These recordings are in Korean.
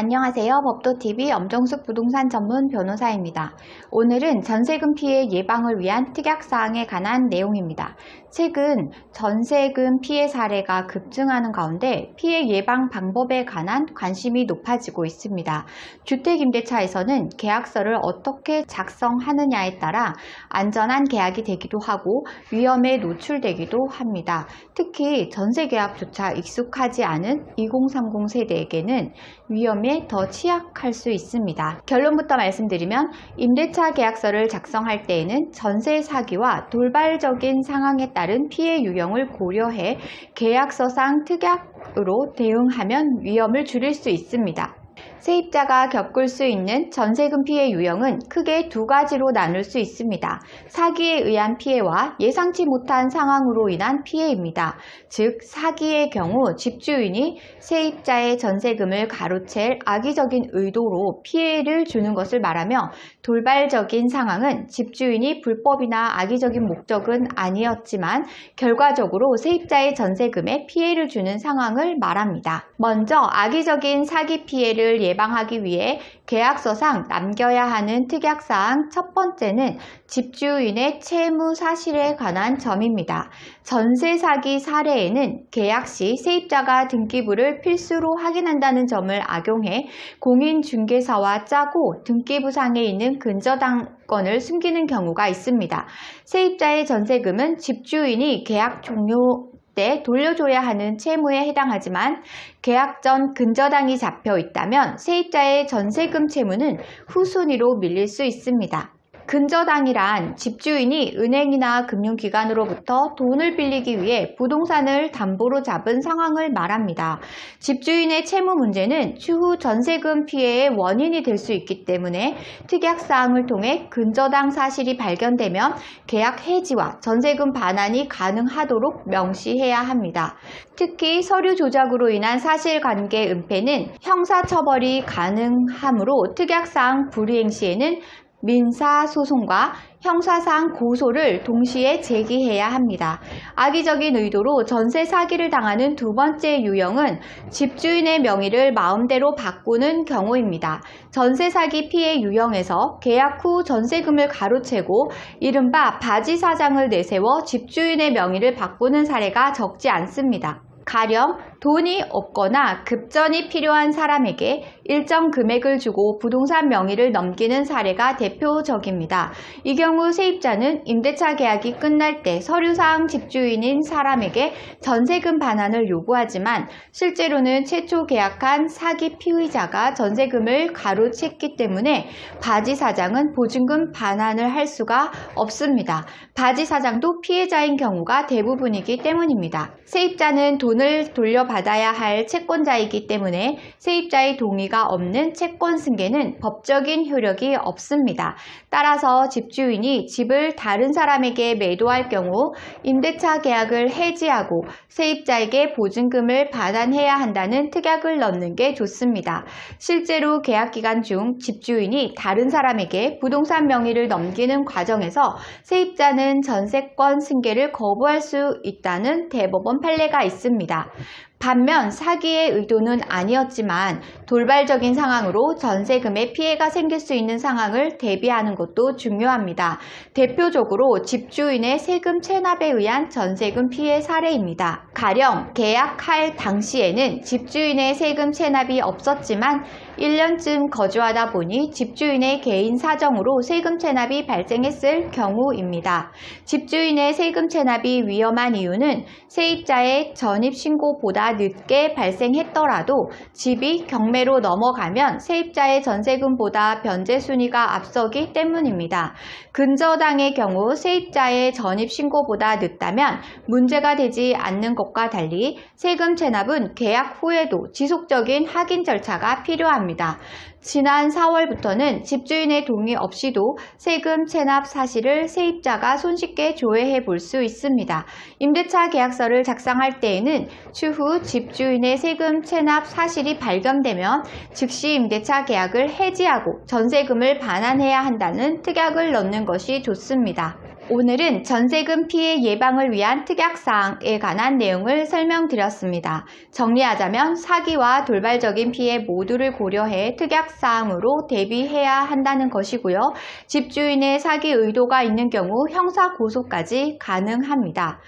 안녕하세요. 법도TV 엄정숙 부동산 전문 변호사입니다. 오늘은 전세금 피해 예방을 위한 특약사항에 관한 내용입니다. 최근 전세금 피해 사례가 급증하는 가운데 피해 예방 방법에 관한 관심이 높아지고 있습니다. 주택임대차에서는 계약서를 어떻게 작성하느냐에 따라 안전한 계약이 되기도 하고 위험에 노출되기도 합니다. 특히 전세 계약조차 익숙하지 않은 2030 세대에게는 위험 에더 취약할 수 있습니다. 결론부터 말씀드리면 임대차 계약서를 작성할 때에는 전세 사기와 돌발적인 상황에 따른 피해 유형을 고려해 계약서상 특약 으로 대응하면 위험을 줄일 수 있습니다. 세입자가 겪을 수 있는 전세금 피해 유형은 크게 두 가지로 나눌 수 있습니다. 사기에 의한 피해와 예상치 못한 상황으로 인한 피해입니다. 즉, 사기의 경우 집주인이 세입자의 전세금을 가로챌 악의적인 의도로 피해를 주는 것을 말하며 돌발적인 상황은 집주인이 불법이나 악의적인 목적은 아니었지만 결과적으로 세입자의 전세금에 피해를 주는 상황을 말합니다. 먼저 악의적인 사기 피해를 예방하기 위해 계약서상 남겨야 하는 특약사항 첫 번째는 집주인의 채무 사실에 관한 점입니다. 전세 사기 사례에는 계약 시 세입자가 등기부를 필수로 확인한다는 점을 악용해 공인중개사와 짜고 등기부상에 있는 근저당권을 숨기는 경우가 있습니다. 세입자의 전세금은 집주인이 계약 종료 때 돌려줘야 하는 채무에 해당하지만 계약 전 근저당이 잡혀 있다면 세입자의 전세금 채무는 후순위로 밀릴 수 있습니다. 근저당이란 집주인이 은행이나 금융기관으로부터 돈을 빌리기 위해 부동산을 담보로 잡은 상황을 말합니다. 집주인의 채무 문제는 추후 전세금 피해의 원인이 될 수 있기 때문에 특약사항을 통해 근저당 사실이 발견되면 계약 해지와 전세금 반환이 가능하도록 명시해야 합니다. 특히 서류 조작으로 인한 사실관계 은폐는 형사처벌이 가능하므로 특약사항 불이행 시에는 민사소송과 형사상 고소를 동시에 제기해야 합니다. 악의적인 의도로 전세 사기를 당하는 두 번째 유형은 집주인의 명의를 마음대로 바꾸는 경우입니다. 전세 사기 피해 유형에서 계약 후 전세금을 가로채고 이른바 바지 사장을 내세워 집주인의 명의를 바꾸는 사례가 적지 않습니다. 가령 돈이 없거나 급전이 필요한 사람에게 일정 금액을 주고 부동산 명의를 넘기는 사례가 대표적입니다. 이 경우 세입자는 임대차 계약이 끝날 때 서류상 집주인인 사람에게 전세금 반환을 요구하지만 실제로는 최초 계약한 사기 피의자가 전세금을 가로챘기 때문에 바지 사장은 보증금 반환을 할 수가 없습니다. 바지 사장도 피해자인 경우가 대부분이기 때문입니다. 세입자는 돈을 돌려받아야 할 채권자이기 때문에 세입자의 동의가 없는 채권 승계는 법적인 효력이 없습니다. 따라서 집주인이 집을 다른 사람에게 매도할 경우 임대차 계약을 해지하고 세입자에게 보증금을 반환해야 한다는 특약을 넣는 게 좋습니다. 실제로 계약 기간 중 집주인이 다른 사람에게 부동산 명의를 넘기는 과정에서 세입자는 전세권 승계를 거부할 수 있다는 대법원 판례가 있습니다. 반면 사기의 의도는 아니었지만 돌발적인 상황으로 전세금에 피해가 생길 수 있는 상황을 대비하는 것도 중요합니다. 대표적으로 집주인의 세금 체납에 의한 전세금 피해 사례입니다. 가령 계약할 당시에는 집주인의 세금 체납이 없었지만 1년쯤 거주하다 보니 집주인의 개인 사정으로 세금 체납이 발생했을 경우입니다. 집주인의 세금 체납이 위험한 이유는 세입자의 전입 신고보다 늦게 발생했더라도 집이 경매로 넘어가면 세입자의 전세금보다 변제 순위가 앞서기 때문입니다. 근저당의 경우 세입자의 전입 신고보다 늦다면 문제가 되지 않는 것과 달리 세금 체납은 계약 후에도 지속적인 확인 절차가 필요합니다. 지난 4월부터는 집주인의 동의 없이도 세금 체납 사실을 세입자가 손쉽게 조회해 볼 수 있습니다. 임대차 계약서를 작성할 때에는 추후 집주인의 세금 체납 사실이 발견되면 즉시 임대차 계약을 해지하고 전세금을 반환해야 한다는 특약을 넣는 것이 좋습니다. 오늘은 전세금 피해 예방을 위한 특약사항에 관한 내용을 설명드렸습니다. 정리하자면 사기와 돌발적인 피해 모두를 고려해 특약사항으로 대비해야 한다는 것이고요. 집주인의 사기 의도가 있는 경우 형사 고소까지 가능합니다.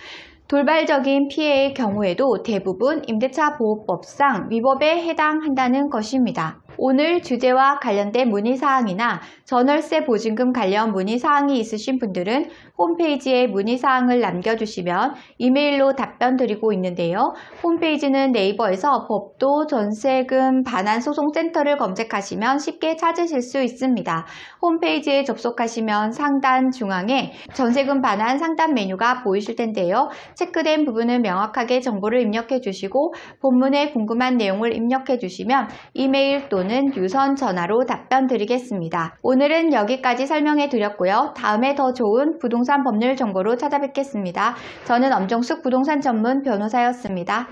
돌발적인 피해의 경우에도 대부분 임대차 보호법상 위법에 해당한다는 것입니다. 오늘 주제와 관련된 문의사항이나 전월세 보증금 관련 문의사항이 있으신 분들은 홈페이지에 문의사항을 남겨주시면 이메일로 답변 드리고 있는데요. 홈페이지는 네이버에서 법도 전세금 반환소송센터를 검색하시면 쉽게 찾으실 수 있습니다. 홈페이지에 접속하시면 상단 중앙에 전세금 반환 상담 메뉴가 보이실 텐데요. 체크된 부분은 명확하게 정보를 입력해 주시고 본문에 궁금한 내용을 입력해 주시면 이메일 또는 유선 전화로 답변 드리겠습니다. 오늘은 여기까지 설명해 드렸고요. 다음에 더 좋은 부동산 법률 정보로 찾아뵙겠습니다. 저는 엄정숙 부동산 전문 변호사였습니다.